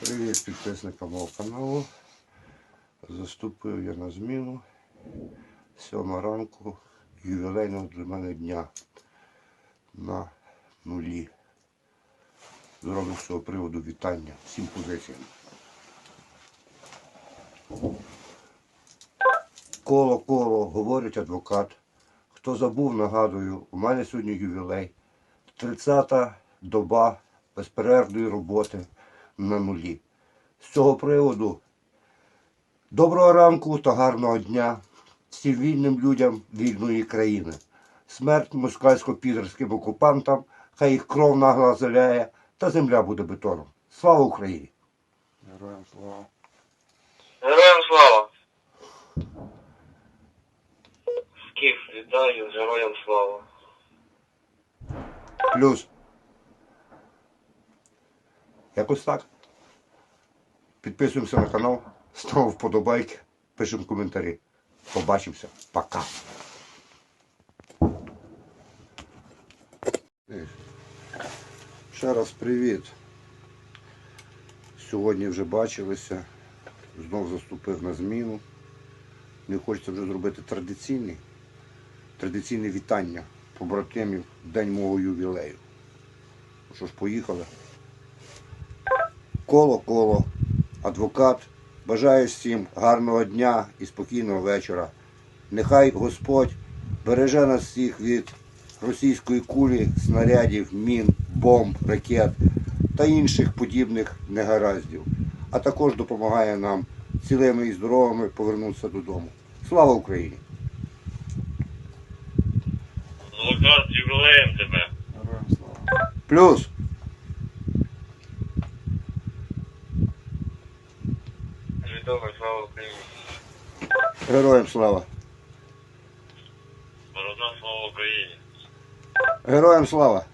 Привіт підписникам мого каналу. Заступив я на зміну. Сьома ранку ювілейного для мене дня на нулі. Зроблю з цього приводу вітання всім позиціям. Коло коло говорить адвокат. Хто забув, нагадую, у мене сьогодні ювілей. 30-та доба безперервної роботи на нулі. З цього приводу доброго ранку та гарного дня всім вільним людям вільної країни. Смерть москальсько-підерським окупантам, хай їх кров нагла заляє, та земля буде бетоном. Слава Україні! Героям слава. Героям слава! Скіф, вітаю, героям слава. Плюс. Якось так. Підписуємося на канал, ставимо вподобайки, пишемо коментарі. Побачимося. Пока. Ще раз привіт. Сьогодні вже бачилися. Знов заступив на зміну. Не хочеться вже зробити традиційний, традиційне вітання побратимів день мого ювілею. Що ж, поїхали. Коло коло, адвокат. Бажаю всім гарного дня і спокійного вечора. Нехай Господь береже нас всіх від російської кулі, снарядів, мін, бомб, ракет та інших подібних негараздів, а також допомагає нам цілими і здоровими повернутися додому. Слава Україні! З ювілеєм тебе. Героям слава. Плюс! Відомо, слава Україні. Героям слава! Борода, слава Україні. Героям слава!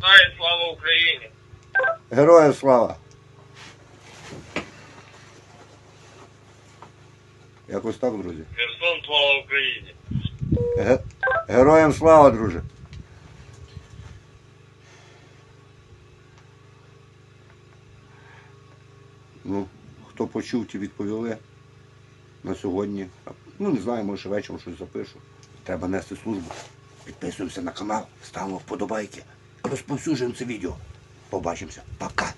Дай слава Україні. Героям слава! Якось так, друзі. Херсон, слава Україні. Ге- Героям слава, друже! Ну, хто почув, ті відповіли на сьогодні. Ну, не знаю, може вечором щось запишу. Треба нести службу. Підписуємося на канал, ставимо вподобайки, розповсюджуємо це відео. Побачимося. Пока!